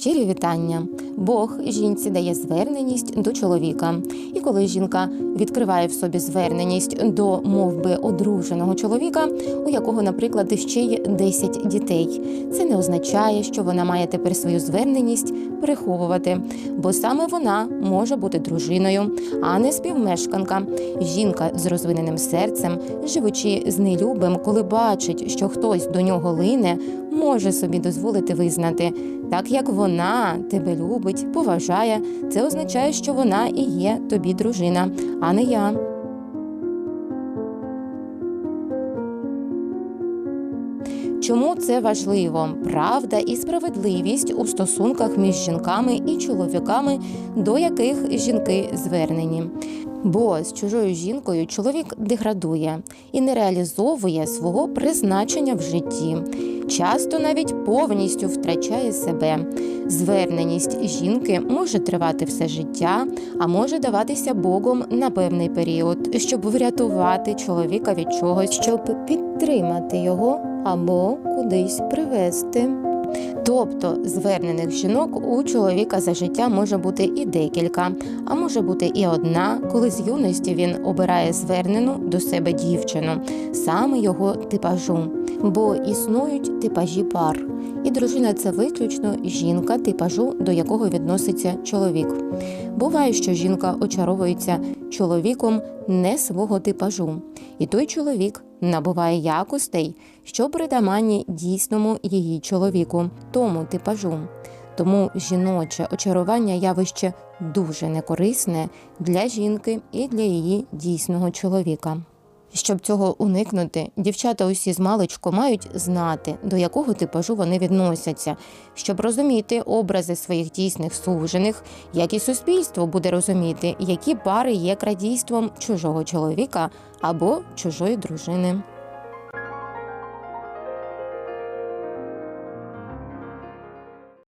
Щирі вітання. Бог жінці дає зверненість до чоловіка. І коли жінка відкриває в собі зверненість до мовби одруженого чоловіка, у якого, наприклад, ще й 10 дітей, це не означає, що вона має тепер свою зверненість переховувати, бо саме вона може бути дружиною, а не співмешканка. Жінка з розвиненим серцем, живучи з нелюбим, коли бачить, що хтось до нього лине, може собі дозволити визнати. Так як вона тебе любить, поважає, це означає, що вона і є тобі дружина, а не я. Чому це важливо? Правда і справедливість у стосунках між жінками і чоловіками, до яких жінки звернені. Бо з чужою жінкою чоловік деградує і не реалізовує свого призначення в житті. Часто навіть повністю втрачає себе. Зверненість жінки може тривати все життя, а може даватися Богом на певний період, щоб врятувати чоловіка від чогось, щоб підтримати його або кудись привезти. Тобто звернених жінок у чоловіка за життя може бути і декілька, а може бути і одна, коли з юності він обирає звернену до себе дівчину, саме його типажу. Бо існують типажі пар, і дружина це виключно жінка типажу, до якого відноситься чоловік. Буває, що жінка очаровується чоловіком не свого типажу, і той чоловік набуває якостей, що притаманні дійсному її чоловіку, тому типажу. Тому жіноче очарування явище дуже некорисне для жінки і для її дійсного чоловіка. Щоб цього уникнути, дівчата усі з маличку мають знати, до якого типажу вони відносяться, щоб розуміти образи своїх дійсних сужених, як і суспільство буде розуміти, які пари є крадійством чужого чоловіка або чужої дружини.